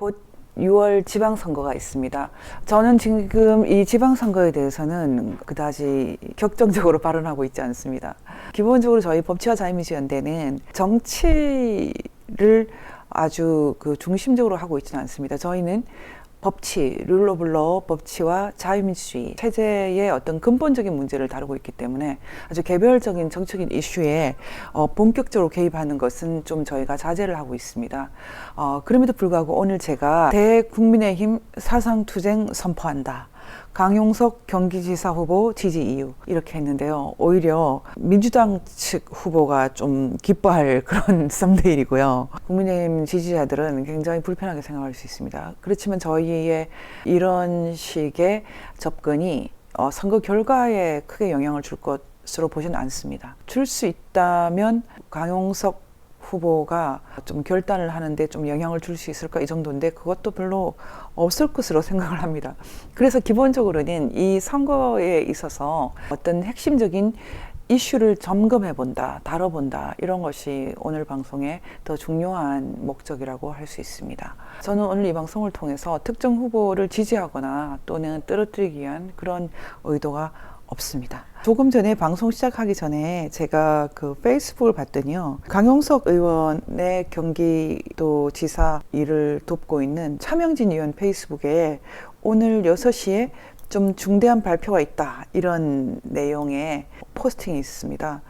곧 6월 지방선거가 있습니다. 저는 지금 이 지방선거에 대해서는 그다지 격정적으로 발언하고 있지 않습니다. 기본적으로 저희 법치와 자유민주연대는 정치를 아주 그 중심적으로 하고 있지는 않습니다. 저희는 법치, 룰 오브 러, 법치와 자유민주주의 체제의 어떤 근본적인 문제를 다루고 있기 때문에 아주 개별적인 정책인 이슈에 어, 본격적으로 개입하는 것은 좀 저희가 자제를 하고 있습니다. 어, 그럼에도 불구하고 오늘 제가 대국민의힘 사상투쟁 선포한다. 강용석 경기지사 후보 지지 이유 이렇게 했는데요. 오히려 민주당 측 후보가 좀 기뻐할 그런 썸네일이고요. 국민의힘 지지자들은 굉장히 불편하게 생각할 수 있습니다. 그렇지만 저희의 이런 식의 접근이 어, 선거 결과에 크게 영향을 줄 것으로 보지는 않습니다. 줄 수 있다면 강용석 후보가 좀 결단을 하는데 좀 영향을 줄 수 있을까 이 정도인데 그것도 별로 없을 것으로 생각을 합니다. 그래서 기본적으로는 이 선거에 있어서 어떤 핵심적인 이슈를 점검해 본다, 다뤄본다 이런 것이 오늘 방송의 더 중요한 목적이라고 할 수 있습니다. 저는 오늘 이 방송을 통해서 특정 후보를 지지하거나 또는 떨어뜨리기 위한 그런 의도가 없습니다. 조금 전에 방송 시작하기 전에 제가 그 페이스북을 봤더니요. 강용석 의원의 경기도 지사 일을 돕고 있는 차명진 의원 페이스북에 오늘 6시에 좀 중대한 발표가 있다. 이런 내용의 포스팅이 있습니다.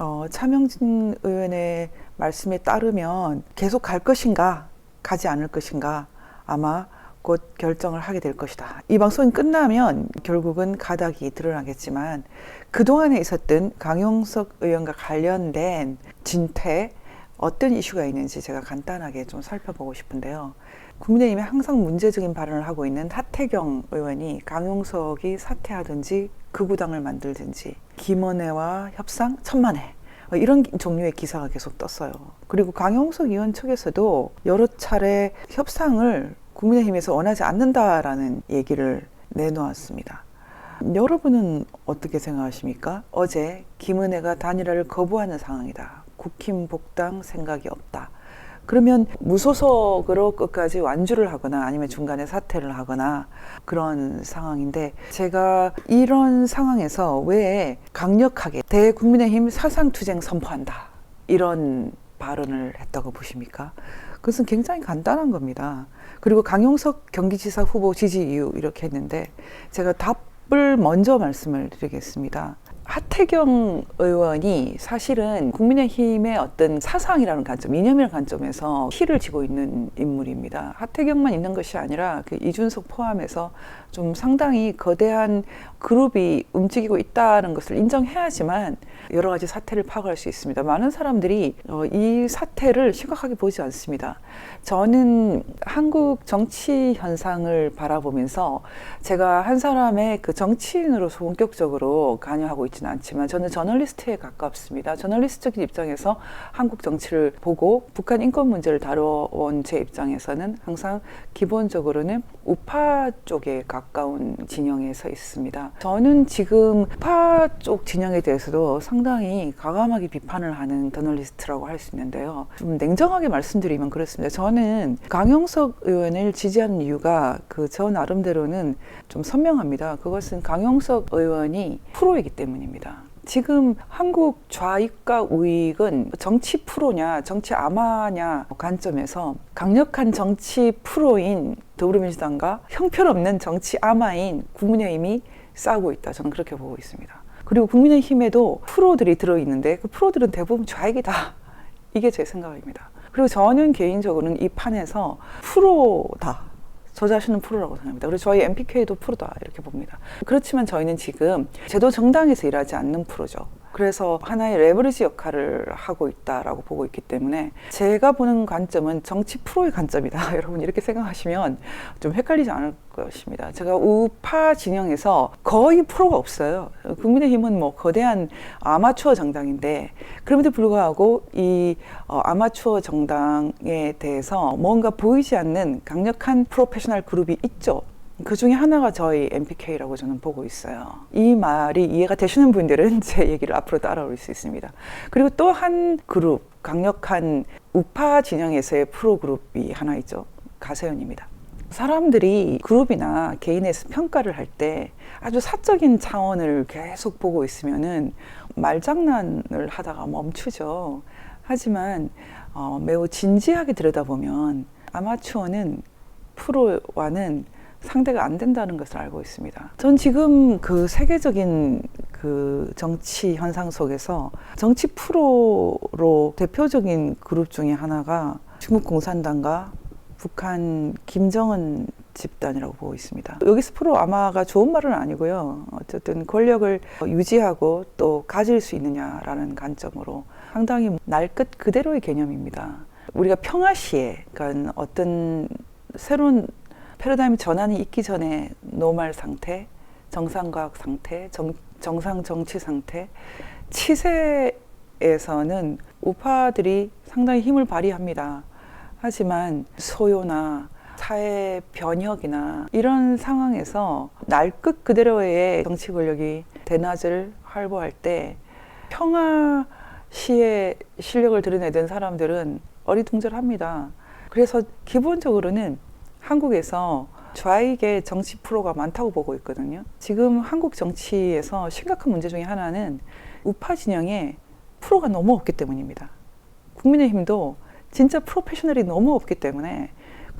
어, 차명진 의원의 말씀에 따르면 계속 갈 것인가, 가지 않을 것인가, 아마 곧 결정을 하게 될 것이다. 이 방송이 끝나면 결국은 가닥이 드러나겠지만 그동안에 있었던 강용석 의원과 관련된 진퇴 어떤 이슈가 있는지 제가 간단하게 좀 살펴보고 싶은데요. 국민의힘에 항상 문제적인 발언을 하고 있는 하태경 의원이 강용석이 사퇴하든지 극우당을 만들든지 김원혜와 협상 천만에 뭐 이런 종류의 기사가 계속 떴어요. 그리고 강용석 의원 측에서도 여러 차례 협상을 국민의힘에서 원하지 않는다라는 얘기를 내놓았습니다. 여러분은 어떻게 생각하십니까? 어제 김은혜가 단일화를 거부하는 상황이다. 국힘 복당 생각이 없다. 그러면 무소속으로 끝까지 완주를 하거나 아니면 중간에 사퇴를 하거나 그런 상황인데 제가 이런 상황에서 왜 강력하게 대국민의힘 사상투쟁 선포한다 이런 발언을 했다고 보십니까? 그것은 굉장히 간단한 겁니다. 그리고 강용석 경기지사 후보 지지 이유 이렇게 했는데 제가 답을 먼저 말씀을 드리겠습니다. 하태경 의원이 사실은 국민의힘의 어떤 사상이라는 관점, 이념이라는 관점에서 키를 쥐고 있는 인물입니다. 하태경만 있는 것이 아니라 그 이준석 포함해서 좀 상당히 거대한 그룹이 움직이고 있다는 것을 인정해야지만 여러 가지 사태를 파악할 수 있습니다. 많은 사람들이 어, 이 사태를 심각하게 보지 않습니다. 저는 한국 정치 현상을 바라보면서 제가 한 사람의 그 정치인으로서 본격적으로 관여하고 있지 는 않지만 저는 저널리스트에 가깝습니다. 저널리스트적인 입장에서 한국 정치를 보고 북한 인권 문제를 다뤄온 제 입장에서는 항상 기본적으로는 우파 쪽에 가까운 진영에 서 있습니다. 저는 지금 우파 쪽 진영에 대해서도 상당히 과감하게 비판을 하는 저널리스트라고 할 수 있는데요. 좀 냉정하게 말씀드리면 그렇습니다. 저는 강용석 의원을 지지하는 이유가 그 저 나름대로는 좀 선명합니다. 그것은 강용석 의원이 프로이기 때문입니다. 지금 한국 좌익과 우익은 정치 프로냐, 정치 아마냐 관점에서 강력한 정치 프로인 더불어민주당과 형편없는 정치 아마인 국민의힘이 싸우고 있다. 저는 그렇게 보고 있습니다. 그리고 국민의힘에도 프로들이 들어있는데 그 프로들은 대부분 좌익이다. 이게 제 생각입니다. 그리고 저는 개인적으로는 이 판에서 프로다. 저 자신은 프로라고 생각합니다. 그리고 저희 MPK도 프로다 이렇게 봅니다. 그렇지만 저희는 지금 제도 정당에서 일하지 않는 프로죠. 그래서 하나의 레버리지 역할을 하고 있다라고 보고 있기 때문에 제가 보는 관점은 정치 프로의 관점이다. 여러분 이렇게 생각하시면 좀 헷갈리지 않을 것입니다. 제가 우파 진영에서 거의 프로가 없어요. 국민의힘은 뭐 거대한 아마추어 정당인데 그럼에도 불구하고 이 어, 아마추어 정당에 대해서 뭔가 보이지 않는 강력한 프로페셔널 그룹이 있죠. 그 중에 하나가 저희 MPK라고 저는 보고 있어요. 이 말이 이해가 되시는 분들은 제 얘기를 앞으로 따라올 수 있습니다. 그리고 또 한 그룹, 강력한 우파 진영에서의 프로 그룹이 하나 있죠. 가세연입니다. 사람들이 그룹이나 개인에서 평가를 할 때 아주 사적인 차원을 계속 보고 있으면은 말장난을 하다가 멈추죠. 하지만 어, 매우 진지하게 들여다보면 아마추어는 프로와는 상대가 안 된다는 것을 알고 있습니다. 전 지금 그 세계적인 그 정치 현상 속에서 정치 프로로 대표적인 그룹 중에 하나가 중국 공산당과 북한 김정은 집단이라고 보고 있습니다. 여기서 프로 아마가 좋은 말은 아니고요. 어쨌든 권력을 유지하고 또 가질 수 있느냐라는 관점으로 상당히 날 끝 그대로의 개념입니다. 우리가 평화시에, 그러니까 어떤 새로운 패러다임 전환이 있기 전에 노말 상태, 정상과학 상태, 정, 정상 정치 상태, 치세에서는 우파들이 상당히 힘을 발휘합니다. 하지만 소요나 사회 변혁이나 이런 상황에서 날끝 그대로의 정치 권력이 대낮을 활보할 때 평화 시의 실력을 드러내던 사람들은 어리둥절합니다. 그래서 기본적으로는 한국에서 좌익의 정치 프로가 많다고 보고 있거든요. 지금 한국 정치에서 심각한 문제 중에 하나는 우파 진영에 프로가 너무 없기 때문입니다. 국민의힘도 진짜 프로페셔널이 너무 없기 때문에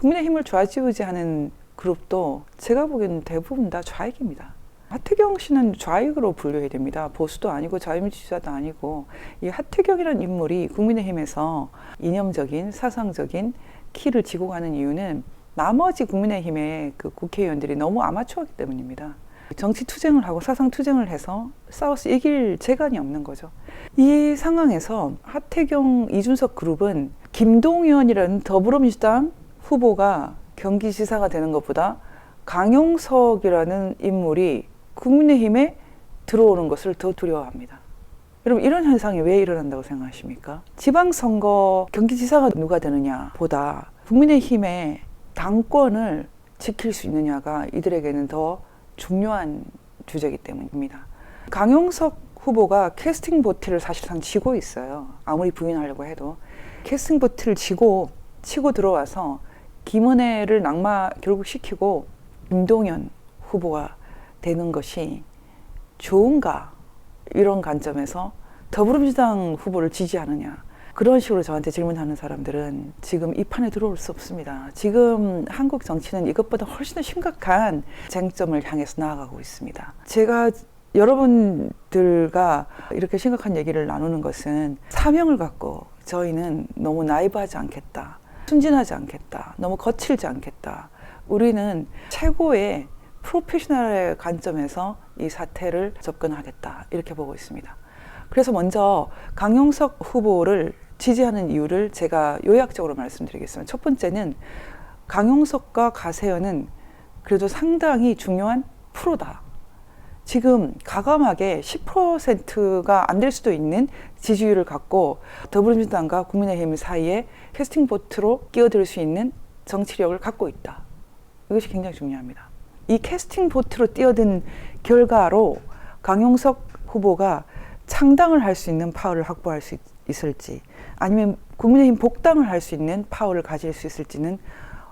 국민의힘을 좌지우지하는 그룹도 제가 보기에는 대부분 다 좌익입니다. 하태경 씨는 좌익으로 분류해야 됩니다. 보수도 아니고 자유민주주의자도 아니고 이 하태경이라는 인물이 국민의힘에서 이념적인 사상적인 키를 지고 가는 이유는 나머지 국민의힘의 그 국회의원들이 너무 아마추어기 때문입니다. 정치 투쟁을 하고 사상 투쟁을 해서 싸워서 이길 재간이 없는 거죠. 이 상황에서 하태경, 이준석 그룹은 김동연이라는 더불어민주당 후보가 경기지사가 되는 것보다 강용석이라는 인물이 국민의힘에 들어오는 것을 더 두려워합니다. 여러분 이런 현상이 왜 일어난다고 생각하십니까? 지방선거 경기지사가 누가 되느냐 보다 국민의힘의 당권을 지킬 수 있느냐가 이들에게는 더 중요한 주제이기 때문입니다. 강용석 후보가 캐스팅 보트를 사실상 쥐고 있어요. 아무리 부인하려고 해도 캐스팅 보트를 쥐고 치고 들어와서 김은혜를 낙마 결국 시키고 김동연 후보가 되는 것이 좋은가 이런 관점에서 더불어민주당 후보를 지지하느냐 그런 식으로 저한테 질문하는 사람들은 지금 이 판에 들어올 수 없습니다. 지금 한국 정치는 이것보다 훨씬 더 심각한 쟁점을 향해서 나아가고 있습니다. 제가 여러분들과 이렇게 심각한 얘기를 나누는 것은 사명을 갖고 저희는 너무 나이브하지 않겠다. 순진하지 않겠다. 너무 거칠지 않겠다. 우리는 최고의 프로페셔널의 관점에서 이 사태를 접근하겠다. 이렇게 보고 있습니다. 그래서 먼저 강용석 후보를 지지하는 이유를 제가 요약적으로 말씀드리겠습니다. 첫 번째는 강용석과 가세연은 그래도 상당히 중요한 프로다. 지금 가감하게 10%가 안 될 수도 있는 지지율을 갖고 더불어민주당과 국민의힘 사이에 캐스팅 보트로 끼어들 수 있는 정치력을 갖고 있다. 이것이 굉장히 중요합니다. 이 캐스팅 보트로 뛰어든 결과로 강용석 후보가 창당을 할 수 있는 파워를 확보할 수 있, 을지 아니면 국민의힘 복당을 할 수 있는 파워를 가질 수 있을지는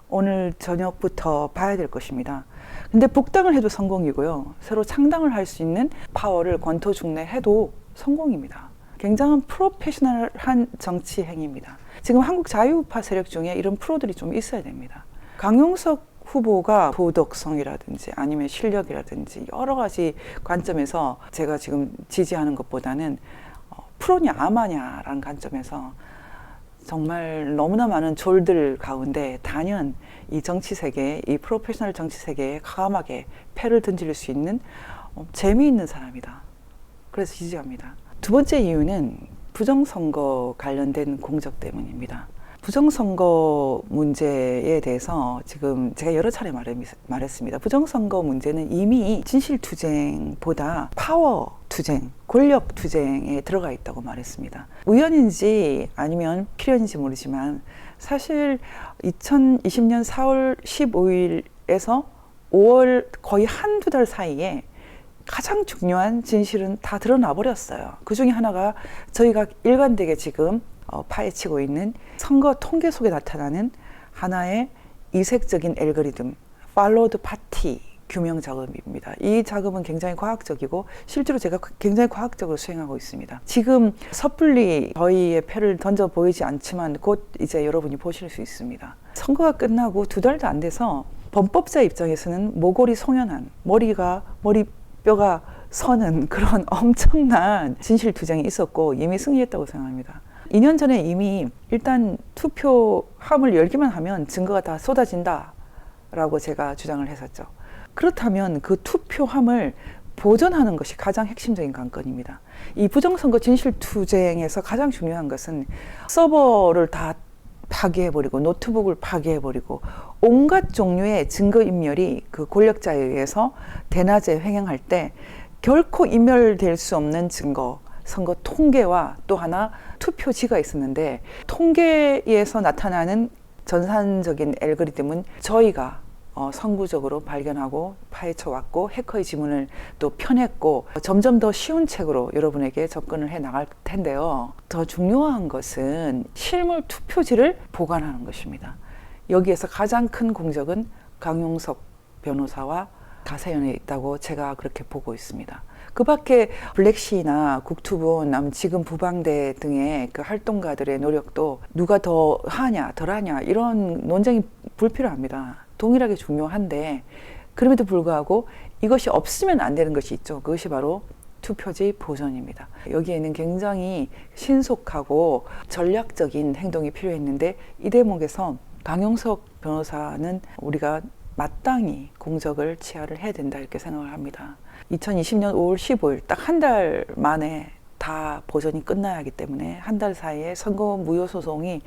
오늘 저녁부터 봐야 될 것입니다. 근데 복당을 해도 성공이고요. 새로 창당을 할 수 있는 파워를 권토 중내 해도 성공입니다. 굉장한 프로페셔널한 정치 행위입니다. 지금 한국 자유우파 세력 중에 이런 프로들이 좀 있어야 됩니다. 강용석 후보가 도덕성이라든지 아니면 실력이라든지 여러 가지 관점에서 제가 지금 지지하는 것보다는 어, 프로냐 아마냐라는 관점에서 정말 너무나 많은 졸들 가운데 단연 이 정치 세계, 이 프로페셔널 정치 세계에 과감하게 패를 던질 수 있는 어, 재미있는 사람이다. 그래서 지지합니다. 두 번째 이유는 부정선거 관련된 공적 때문입니다. 부정선거 문제에 대해서 지금 제가 여러 차례 말했습니다. 부정선거 문제는 이미 진실투쟁보다 파워 투쟁, 권력 투쟁에 들어가 있다고 말했습니다. 우연인지 아니면 필연인지 모르지만 사실 2020년 4월 15일에서 5월 거의 한두 달 사이에 가장 중요한 진실은 다 드러나 버렸어요. 그 중에 하나가 저희가 일관되게 지금 어, 파헤치고 있는 선거 통계 속에 나타나는 하나의 이색적인 알고리즘, 팔로드 파티 규명 작업입니다. 이 작업은 굉장히 과학적이고 실제로 제가 굉장히 과학적으로 수행하고 있습니다. 지금 섣불리 저희의 패를 던져 보이지 않지만 곧 이제 여러분이 보실 수 있습니다. 선거가 끝나고 두 달도 안 돼서 범법자 입장에서는 모골이 송연한 머리가 머리뼈가 서는 그런 엄청난 진실 투쟁이 있었고 이미 승리했다고 생각합니다. 2년 전에 이미 일단 투표함을 열기만 하면 증거가 다 쏟아진다라고 제가 주장을 했었죠. 그렇다면 그 투표함을 보존하는 것이 가장 핵심적인 관건입니다. 이 부정선거 진실투쟁에서 가장 중요한 것은 서버를 다 파괴해버리고 노트북을 파괴해버리고 온갖 종류의 증거인멸이 그 권력자에 의해서 대낮에 횡행할 때 결코 인멸될 수 없는 증거, 선거 통계와 또 하나 투표지가 있었는데 통계에서 나타나는 전산적인 알고리즘은 저희가 어, 선구적으로 발견하고 파헤쳐 왔고 해커의 지문을 또 펴냈고 점점 더 쉬운 책으로 여러분에게 접근을 해 나갈 텐데요. 더 중요한 것은 실물 투표지를 보관하는 것입니다. 여기에서 가장 큰 공적은 강용석 변호사와 가세연에 있다고 제가 그렇게 보고 있습니다. 그 밖에 블랙시나 국투본, 남 지금 부방대 등의 그 활동가들의 노력도 누가 더 하냐, 덜 하냐, 이런 논쟁이 불필요합니다. 동일하게 중요한데, 그럼에도 불구하고 이것이 없으면 안 되는 것이 있죠. 그것이 바로 투표지 보존입니다. 여기에는 굉장히 신속하고 전략적인 행동이 필요했는데 이 대목에서 강용석 변호사는 우리가 마땅히 공적을 취하를 해야 된다 이렇게 생각을 합니다. 2020년 5월 15일 딱 한 달 만에 다 보전이 끝나야 하기 때문에 한 달 사이에 선거 무효 소송이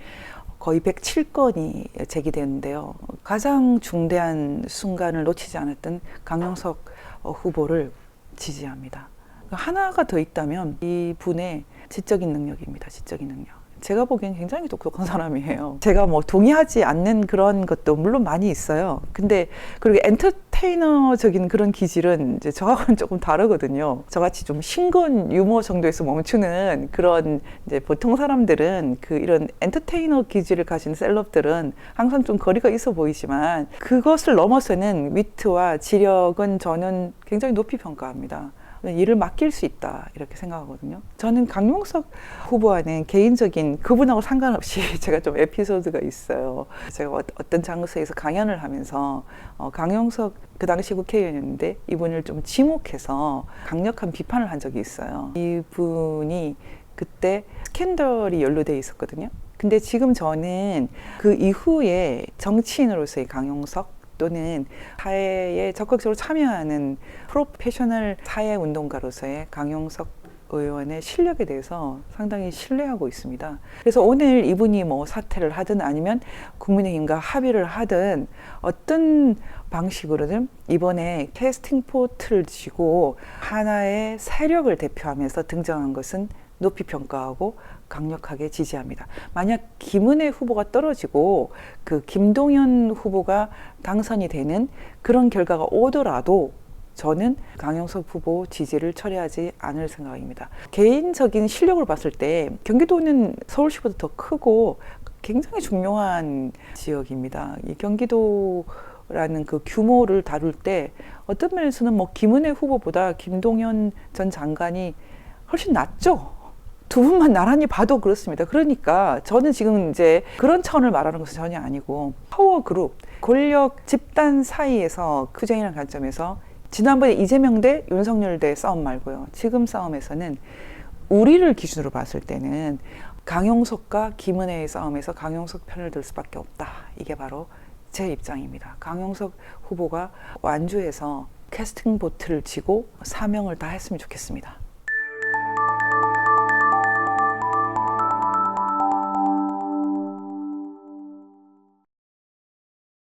거의 107건이 제기되는데요. 가장 중대한 순간을 놓치지 않았던 강용석 어, 후보를 지지합니다. 하나가 더 있다면 이 분의 지적인 능력입니다. 지적인 능력. 제가 보기엔 굉장히 똑똑한 사람이에요. 제가 뭐 동의하지 않는 그런 것도 물론 많이 있어요. 근데 그리고 엔터테이너적인 그런 기질은 이제 저하고는 조금 다르거든요. 저같이 좀 신건 유머 정도에서 멈추는 그런 이제 보통 사람들은 그 이런 엔터테이너 기질을 가진 셀럽들은 항상 좀 거리가 있어 보이지만 그것을 넘어서는 위트와 지력은 저는 굉장히 높이 평가합니다. 일을 맡길 수 있다 이렇게 생각하거든요. 저는 강용석 후보와는 개인적인 그분하고 상관없이 제가 좀 에피소드가 있어요. 제가 어- 어떤 장소에서 강연을 하면서 어, 강용석 그 당시 국회의원이었는데 이분을 좀 지목해서 강력한 비판을 한 적이 있어요. 이분이 그때 스캔들이 연루돼 있었거든요. 근데 지금 저는 그 이후에 정치인으로서의 강용석 또는 사회에 적극적으로 참여하는 프로페셔널 사회 운동가로서의 강용석 의원의 실력에 대해서 상당히 신뢰하고 있습니다. 그래서 오늘 이분이 뭐 사퇴를 하든 아니면 국민의힘과 합의를 하든 어떤 방식으로든 이번에 캐스팅 포트를 쥐고 하나의 세력을 대표하면서 등장한 것은 높이 평가하고 강력하게 지지합니다. 만약 김은혜 후보가 떨어지고 그 김동연 후보가 당선이 되는 그런 결과가 오더라도 저는 강영석 후보 지지를 철회하지 않을 생각입니다. 개인적인 실력을 봤을 때 경기도는 서울시보다 더 크고 굉장히 중요한 지역입니다. 이 경기도 라는 그 규모를 다룰 때 어떤 면에서는 뭐 김은혜 후보보다 김동연 전 장관이 훨씬 낫죠. 두 분만 나란히 봐도 그렇습니다. 그러니까 저는 지금 이제 그런 차원을 말하는 것은 전혀 아니고 파워 그룹, 권력 집단 사이에서 투쟁이라는 관점에서 지난번에 이재명 대 윤석열 대 싸움 말고요. 지금 싸움에서는 우리를 기준으로 봤을 때는 강용석과 김은혜의 싸움에서 강용석 편을 들 수밖에 없다. 이게 바로 제 입장입니다. 강용석 후보가 완주에서 캐스팅 보트를 지고 사명을 다 했으면 좋겠습니다.